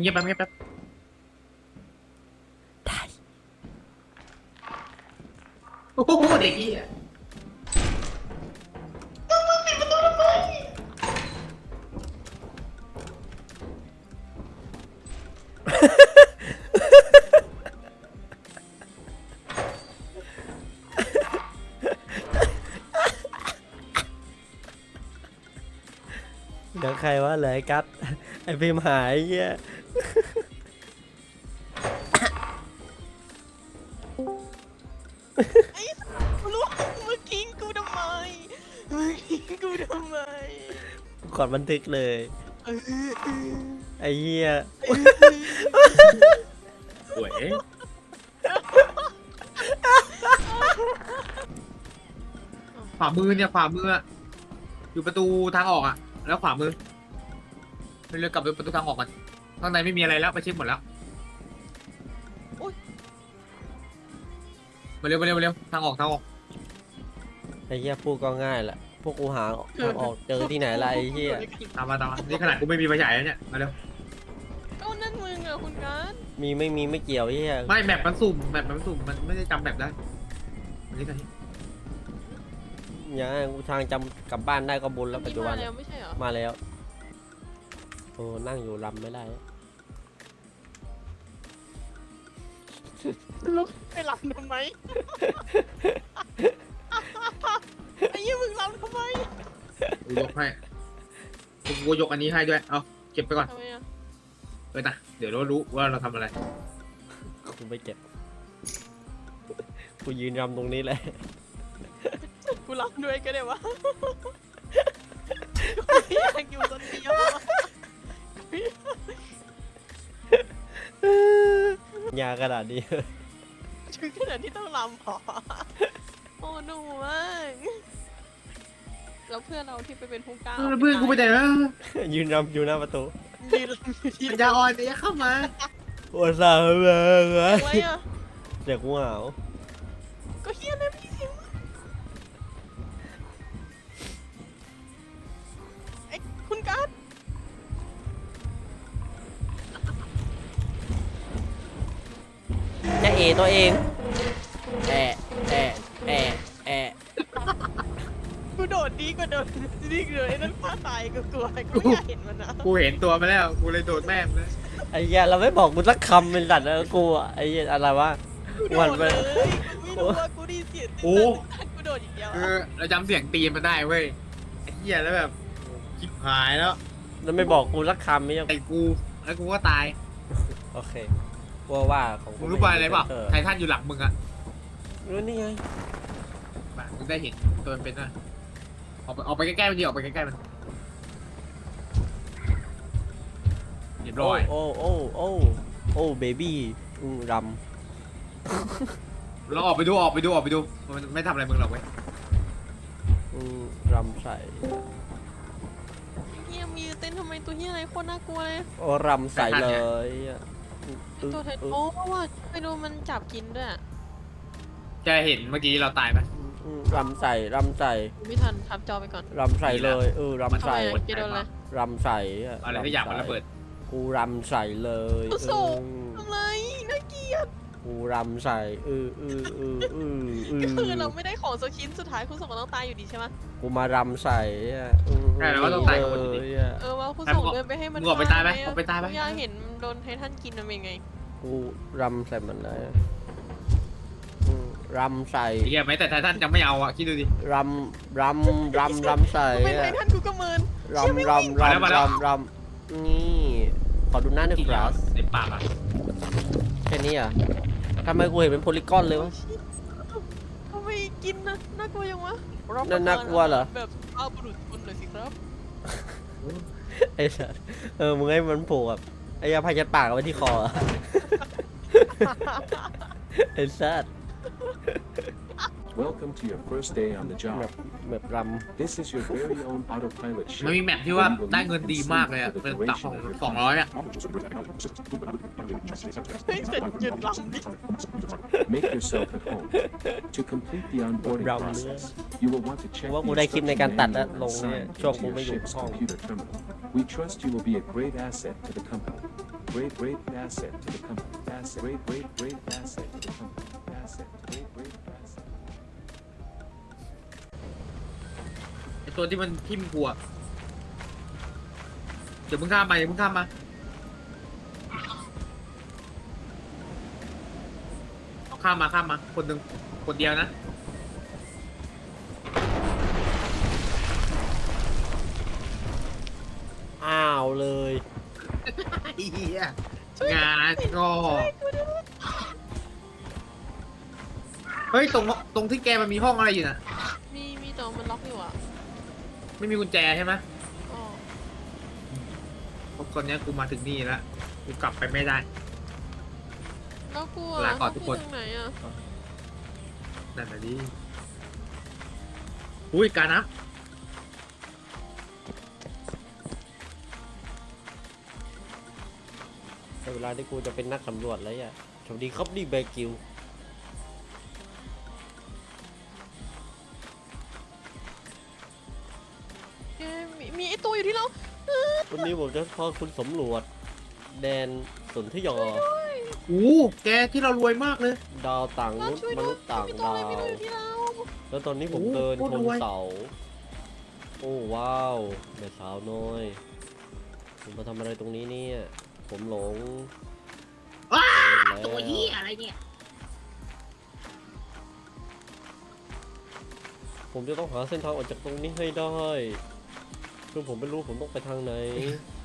เงียบแป๊บเงียบแป๊บได้โอ้โหเด็กเหี้ยเดี๋ยวใครว่าเหลยกัดไอ้พิมพ์หายไอ้เงี้ย กูรู้มึงทิ้งกูทำไมมึงทิ้งกูทำไมกดบันทึกเลย เออเออไอ้เหี้ยสวยขวามือเนี่ยขวามืออะอยู่ประตูทางออกอะ แล้วขวามือไปเรือกลับไปประตูทางออกก่อน ข้างในไม่มีอะไรแล้วไปเช็คหมดแล้วมาเร็วมาเร็วมาเร็วทางออกทางออกไอ้เหี้ยพูดก็ง่ายแหละ พวกกูหาทางออกเจอที่ไหนล่ะไอ้เหี้ยตามมาตามมานี่ขนาดกูไม่มีไฟฉายแล้วเนี่ยมาเร็วก็นั่นมึงอะคุณการมีไม่มีไม่เกี่ยวไอ้เหี้ยไม่แมปมันสุ่มแมปมันสุ่มมันไม่ได้จำแมปได้อันนี้กันนี่อย่างนั้นกูทางจำกลับบ้านได้ก็บุญแล้วปัจจุบัน มาแล้วไม่ใช่เหรอ มาแล้วโอ้นั่งอยู่ลำไม่ได้ ลุกไปหลับทำไม ไอ้ยี่มึงหลับทำไมกูยกให้กูกูยกอันนี้ให้ด้วย เอาเก็บไปก่อนทำไมอะเออนะเดี๋ยวเรารู้ว่าเราทำอะไร กูไม่เก็บ กูยืนรำตรงนี้แหละ กูหลับด้วยก็ได้วะกูไม่อยากอยู่คนเดียวอะ ยากขนาดนี้ ถึงขนาดที่ต้องลำหรอโอ้หนูมากแล้วเพื่อนเราที่ไปเป็นผู้กล้าเออเพื่อนกูไปไหนแล้วยืนรำอยู่หน้าประตูยืนลำอยู่ที่ปัญญาอ่อนจะเข้ามาโอ้สาวเบอร์ไว้อะเด็กกูเหงาก็เฮียเลยพี่ ตัวเองแอะแอะแอะแอะกูโดดดีกว่าโดดดีกว่าไอ้นั่นพลาดตายกูกลัวกูไม่อยากเห็นมันนะกูเห็นตัวมาแล้ว กูเลยโดดแม่มเลยไอ้เหี้ยเราไม่บอกกูสักคำเป็นสัตว์แล้วกูอะไอ้เหี้ยอะไรวะ กูโดวันดไปเลยกูไม่รู้ว่ากูไดีเสียงตึ้งโอ้ตันกูโดดอย่างเดียวคืออะเราจำเสียงตีนมาได้เว้ยไอ้เหี้ยแล้วแบบชิบหายแล้ว แล้วไม่บอกกูสักคำไม่ยังไอ้กู แล้วกูก็ตาย โอเค ว่าว่าของมึงรู้ป่ะอะไรเปล่าเออไททันอยู่หลังมึงอะรู้นี่ไงมามึงได้เห็นตัวมันเป็นอะออกไปออกไปใกล้ๆมันดิออกไปใกล้ๆมันเรียบร้อยโอ้โอ้โอ้โอ้เบบี้อืมรเราออกไปดูออกไปดูออกไปดูมันไม่ทำอะไรมึงหรอกเว้ยำอืมรำใส่เฮียมีเต้นทำไมตัวเฮียอะไรโคตรน่ากลัวเลยโอ้รำใส่เลย อะตัวไทยโอ้เพราะว่าไปดูมันจับกินด้วยอะแกเห็นเมื่อกี้เราตายไหม อืมรำใส่รำใส่ไม่ทันทับจอไปก่อนรำใส่เลยเออรำทำไมใส่อะเกโดนอะไร รำใส่อะอะไรที่อย่างมันระเบิด กูรำใส่เลยกูเอส่งอทำไรน่าเกลียดกูรำใส่เออเออเออเออเอก็คืออเราไม่ได้ ของสักชิ้นสุดท้ายคุณส่งก็ต้องตายอยู่ดีใช่ไหมกูมารำใส่อะอืมใช่แล้วก็ต้องตายกับคนอื่นดิ เลยอะเออว่าคุณให้ส่งมึงออกเดินไปให้มันมึงออกไปตายไหมฆ่ออกไปตายไหมกูอยากเห็นโดนไททันกินมันเป็นไง กูรำใส่มันเลยอืมรำใส่ไอ้เหี้ยไหมแต่ไททันยังไม่เอาอะคิดดูดิ รำรำรำรำใส่กูเป็นไทอะทันกูก็เมิน รำรำมาแล้วรำมาแล้วรำรำนี่ขอดูหน้าหนึ่งกินคแล้รัวสในปากอะแค่นี้อะทำไมกูเห็นเป็นโพลีกอนเลยวะทำไม กินนะน่ากลัวยังวะน่าน่ากลัวเหรอ แบบเอาบุรุษคุณหน่อยสิครับไอ้สัสเออมึงให้มันผูกแบบไอ้ยาพายัดปากเอาไว้ที่คออะไอ้สัส Welcome to your first day on the แบ job. บแบบร This is your very own autopilot มัน ship. มีแมปที่ว่า You will ได้ leave เงิน and ดี sleep มากเลยอ่ะ for the เป็นตักของ duration of your สองร้อยอ่ะ เฮ้ยเสร็จหยุดลำดิ Make yourself at home. To complete the onboarding Brown process, you will want to check ว่า the กูได้คลิปในการตัด instruction อะลง manual เนี่ย assigned ช่วง to กู your ไม่อยู่ ship's ห้อง computer terminal. We trust you will be a great asset to the company. great, great asset to the company. Asset, great, great, great asset to the company. ตัวที่มันทิ่มกูอะเดี๋ยวมึงข้ามมาเดี๋ยวมึงข้ามมาเอาข้ามมาข้ามมา คนหนึ่งคนเดียวนะ อ้าวเลย ไอ้เหี้ยงานก็เฮ้ย ตรง ตรงที่แกมันมีห้องอะไรอยู่น่ะ ไม่มีกุญแจใช่ไหมอ๋อเพราะตอนเนี้ยกูมาถึงนี่แล้วกูกลับไปไม่ได้ แล้วกลัวลาก่อนทุกคนตรงไหนอะนั่นแหละดิอุ้ยการนะแต่เวลาที่กูจะเป็นนักสำรวจแล้วอะสวัสดีครับนี่เบกิว วันนี้ผมจะพาคุณสำรวจ แดนสนธยาโอ้แกที่เรารวยมากเลย ดาวต่างเรานุษย์ช่วยมด้วนุยษย์ต่างมีตัวดาอะไรไม่วรู้อยู่ที่เราแล้วตอนนี้ผมโอ้เดินโคตชรนรวย เสา โอ้ว้าวแม่สาวน้อยผมมาทำอะไรตรงนี้เนี่ย ผมหลงว้าเห็นแล้วตัวเหี้ยอะไรเนี่ย ผมจะต้องหาเส้นทางออกจากตรงนี้ให้ได้ คือผมไม่รู้ผมต้องไปทางไหน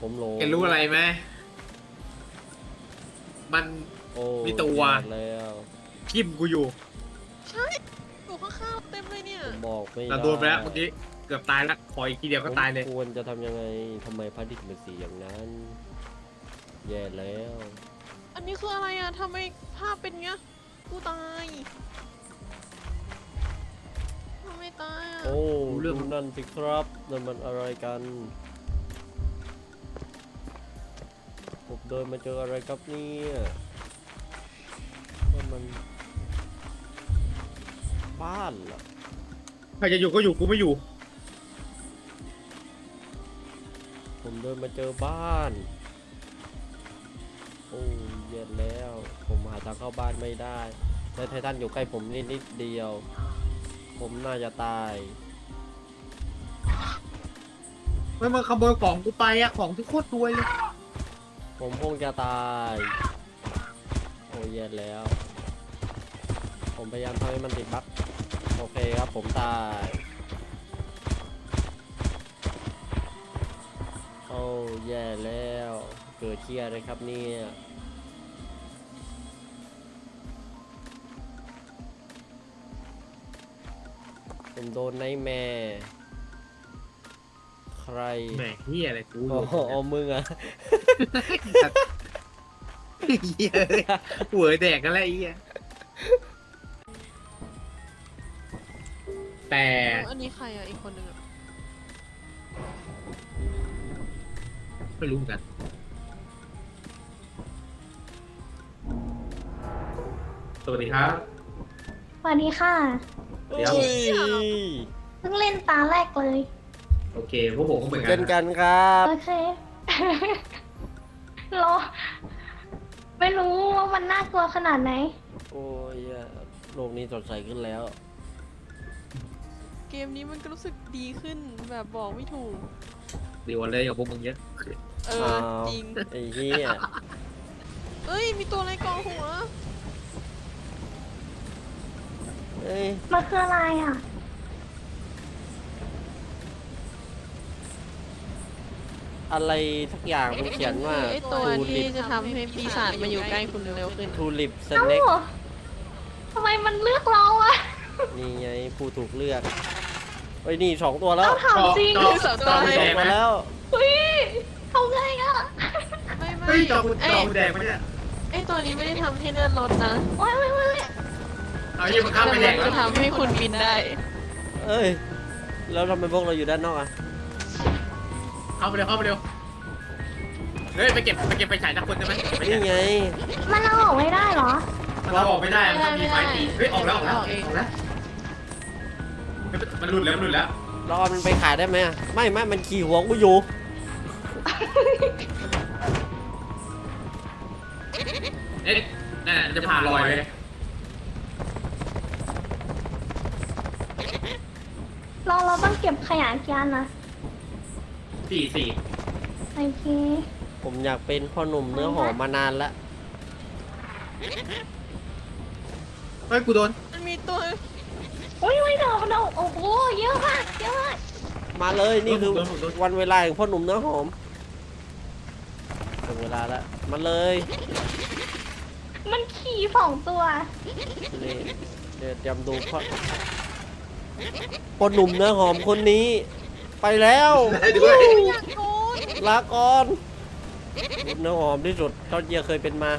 ผมหลงแกรู้อะไรไหมมัน โอ้มีตัว แย่แล้วทิ่มกูอยู่ ใช่อยู่ข้างๆเต็มเลยเนี่ย ผมบอกไม่ได้เราโดนไปแล้วเมื่อกี้ เกือบตายแล้วขออีกทีเดียวก็ตายเลย ผมควรจะทำยังไงทำไมพระอาทิตย์ถึงเป็นสีอย่างนั้น แย่แล้ว อันนี้คืออะไรอะทำไมภาพเป็นเงี้ย กูตายทำ ไมตายอะโอ้รู้เรื่องดูนั่นสิครับนั่นมันอะไรกันผมเดินมาเจออะไรครับเนี่ยนั่นมันบ้านเหรอใครจะอยู่ก็อยู่กูไม่อยู่ ผมเดินมาเจอบ้าน โอ้เย็นแล้ว ผมหาทางเข้าบ้านไม่ได้ และไททันอยู่ใกล้ผมนิดนิดเดียว ผมน่าจะตายไม่มาขโมยของกูไปอะของที่โคตรรวยเลยผมคงจะตาย โอ้เย็นแล้ว ผมพยายามทำให้มันติดบั๊กโอเคครับผมตาย โอ้แย่แล้ว เกิดเที่ยอะไรครับเนี่ย ผมโดนไนท์แมร์ใคร แหมเฮียอะไรกูอโอ้ยู่โหเอามึงอะ เฮียเอ้ยหัวแดกกันแล้วไอ้เฮียแต่อันนี้ใครอะ อีกคนหนึ่งอะ ไม่รู้เหมือนกัน สวัสดีครับ สวัสดีค่ะ เดี๋ยวเฮ้ยเพิ่งเล่นตาแรกเลย โอเคพวกผมก็เหมือนกัเป็นนกันครับ โอเค รอ ไม่รู้ว่ามันน่ากลัวขนาดไหน โอ้ยอะโลกนี้สดใสขึ้นแล้ว เกมนี้มันก็รู้สึกดีขึ้นแบบบอกไม่ถูก เดี๋ยวเลยกับพวกมึงเยอะเออ้าอวจริง ไอ้เหี้ย เอ้ย มีตัวอะไรกองหัว เอ้ยมันคืออะไรอะ อะไรทักอย่างมันเขียนว่าไอตัวทูลิที่ปจะทำให้ปีศาจมาอยู่ใกล้คุณเร็วขึ้น ทูลิปสเอ้าเน็กทำไมมันเลือกเราอะนี่ไงผู้ถูกเลือกเอ้ยนี่สองตัวแล้วเอ้าถามจริงจอสองจตัอวกูสแดองงไหมตัวแล้ว อุ้ยทำไงอะไม่ไม่เฮ้ยจอกูจไออกูแดงไหมเนี่ยไอตัวนี้ไม่ได้ทำให้เลื่อนรถนะ โอ้ยโอ้ยโอ้ย เอาเยี่ยมนข้ามไปแต่แดมังนแล้จะวทำให้คุณบินได้ เอ้ย แล้วทำไมพวกเราอยู่ด้านนอกอะ เข้าไปเร็วเข้าไปเร็วเฮ้ยไปเก็บไปเก็บไปฉายนักคนได้ไหมไปนี่เก็บไง มันเอาออกไม่ได้เหรอ มันเอาออกไม่ได้มันต้องมีไม้ตีเฮ้ยออกแล้วออกแล้วออกเองออกแล้วมันหลุดแล้วมันหลุดแล้วเราเอามันไปขายได้ไหมอะไม่ไม่มันขี่หัวกูอยู่ เอ๊ะนั่นน่ะจะผ่านลอยเลย เราเราต้องเก็บขยะกี่อันนะสี่สี่โอเคผมอยากเป็นพ่อหนุ่มเนื้อหอมมานานละเฮ้ยกูโดน มันมีตัวอุ้ยอุ้ยดอกดอกโอ้โหเยอะมากเยอะมากมาเลยนี่คือโดนผมโดน วันเวลาของพ่อหนุ่มเนื้อหอมถึงเวลาละมาเลยมันขี่สองตัวนี่เดี๋ยวเตรียมดูพ่อ พ่อหนุ่มเนื้อหอมคนนี้ ไปแล้วได้ด้วยอยากโดนลาก่อนเนื้อหอมที่สุดเท่าที่เคยเป็นมา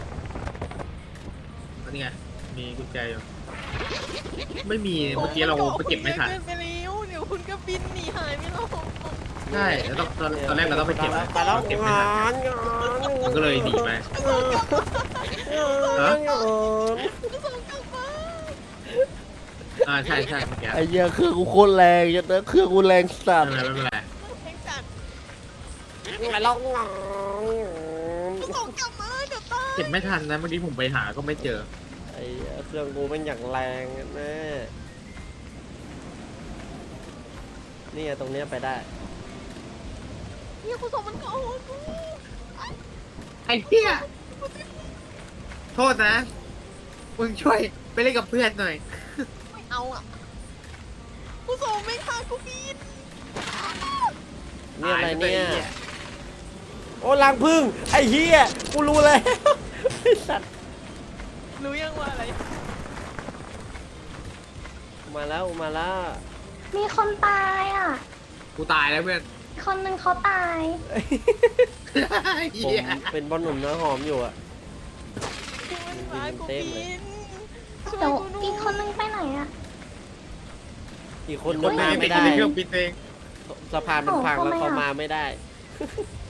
อันนี้ไง มีกุญแจอยู่ ไม่มี เมื่อกี้เราไปเก็บไม่ทันเกินไปแล้วเดี๋ยวคุณก็บินหนีหายไม่รอดใช่แล้วต้องตอนตอนแรกเราต้องไปเก็บไปแล้วเก็บไม่งาทันนงานมันก็เลยหนีไปงานก็ส่งกลับมา อ่าใช่ใช่เมื่อกี้ไอ้เหี้ยเครื่องกูโคตรแรงยัดนะเครื่องกูแรงสัตไม่ว์เป็นไรไม่เป็นไรแข่งจัดไปแล้วงานก็ส่งกลับมาเดี๋ยวตายเก็บไม่ทันนะเมื่อกี้ผมไปหาก็ไม่เจอไอ้เหี้ยเครื่องกูมันอย่างแรงแน่นี่ไงตรงเนี้ยไปได้เนี่ยคุณส่งมันก่อนไอ้เหี้ยโทษนะมึงช่วยไปเล่นกับเพื่อนหน่อยไม่ เอาอะคุณส่งไม่พากูบินนี่อะไรเนี่ยหายไปไอ้หี้โอ้ลังพึ่งไอ้เหี้ยกูรู้แล้วไอ้สัตว์รู้ยังว่าอะไรมาแล้วมาแล้วมีคนตายอะ กูตายแล้วเพื่อนคนหนึ่งเขาตายไอ้ผมเหี้ยเป็นบอลหนุ่มเนื้อหอมอยู่อะ คุณไม่พากูเต็บิมเลยนช่วยเดี๋ยว กูหน่อย อีกคนนึงไปไหนอะ อีกคนคนึนงหนึมางไม่ติดได้ในเครื่องบินเองสะพานมันพังเอ้าแล้วทำไมเขาอะมาไม่ได้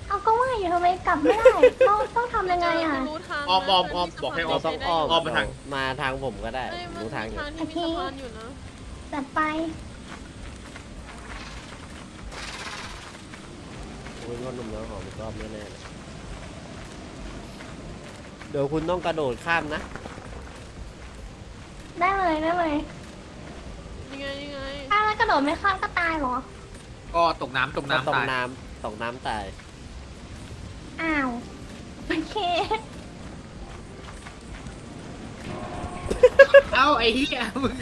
เอาก็ว่าอยู่ทำไมกลับไม่ได้ต้องต้องทำยังไงอะกูรู้ทางอ้อมอ้อมนะอ้อมบอกให้อ้เราอมต้องอ้อมอ้อมมาทางมาทางผมก็ได้เอ้ยมันรู้ทางอยู่ ทางที่มีสะพานอยู่นะจัดไปผมเป็นบอลหนุ่มเนื้อหอมอีกรอบแน่ๆเลยเดี๋ยวคุณต้องกระโดดข้ามนะ ได้เลยได้เลย ยังไงยังไงถ้าแล้วกระโดดไม่ข้ามก็ตายเหรอ ก็ตกน้ำตกตน้ำกตายน้ำตกน้ำตาย อ้าวโอเคเอ้าไอ้เหี้ยมึง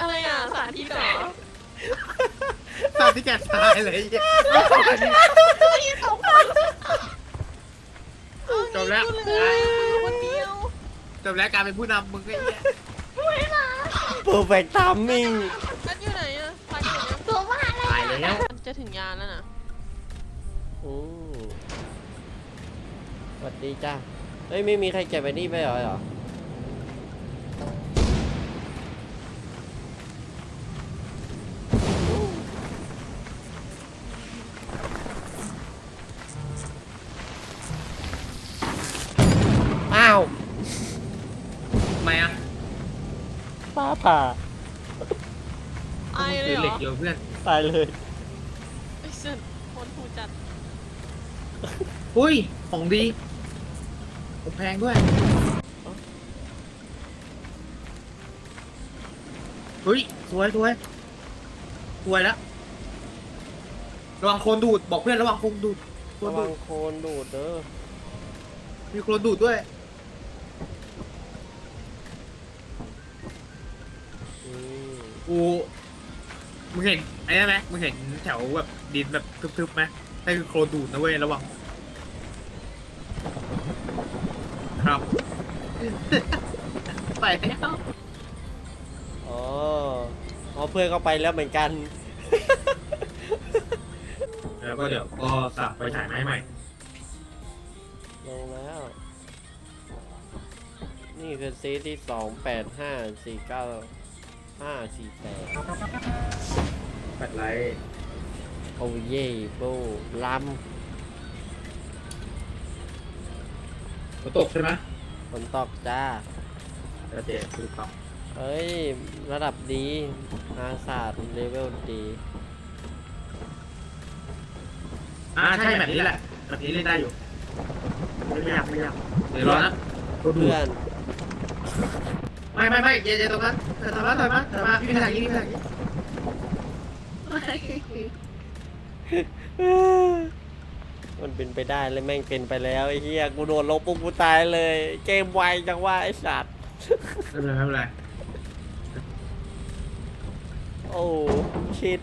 อะไรอะสาธิตเหรอตอนที่แกตายเลยไอ้เหี้ยจบแล้ว เอางี้กูเลยคนเดียว จบแล้วการเป็นผู้นำมึงไอ้เหี้ย perfect timing นัดอยู่ไหนอะพักอยู่ไหนตัวว่าอะไรตายแล้วจะถึงยานแล้วนะอืมสวัสดีจ้าเฮ้ย ไม่มีใครเก็บไอ้นี่ไปเหรอเหรอ ฟ้าผ่าไอเลถืยอเหรเหล็กออยู่เพื่อนตายเลย ไอ้เส้นคนหูจัดอุ้ยของดีผมแพงด้วยเฮ้ยสวยสวยสวยแล้วระวังโคลนดูดบอกเพื่อนระวังโคลนดูดโคลนระดูวัดงโคนดูดเด้อมีโคลนดูดด้วย กูมึงเห็นไอ้นั่นไหมมึงเห็นแถวแบบดินแบบทึบๆไหมนั่นคือโคลนดูดนะเว้ยระวังครับ ไปแล้วอ๋ออ๋อเพื่อนก็ไปแล้วเหมือนกัน แล้วก็เดี๋ยวก็สั่งไปถ่ายไม้ใหม่ลงแล้ว นี่คือซีที่สองแปดห้าสี่เก้า ห้าสี่แปดแปดไลท์โอ้เย่โบลฝนตกใช่ไหมำฝนตกจ้า โอเคถูกต้องเอ้ย ระดับดีอาศาสตร์เลเวลดีอ่าใช่แบบนี้แหละแบบนี้เล่นได้อยู่ ไม่ยากไม่ยากเดี๋ยวรอนะเพื่อน ไม่ไม่ไม่เย็นๆตรงนั้นเธอทำแล้วถอยมาถอยมาพี่ไปทางนี้พี่ไปทางนี้มันเป็นไปได้เลยแม่งเป็นไปแล้วไอ้เหี้ยกูโดนลบปุ๊บกูตายเลย เกมไวจังว่าไอ้สัตว์ไม่เป็นไรไม่เป็นไรโอ้ชิด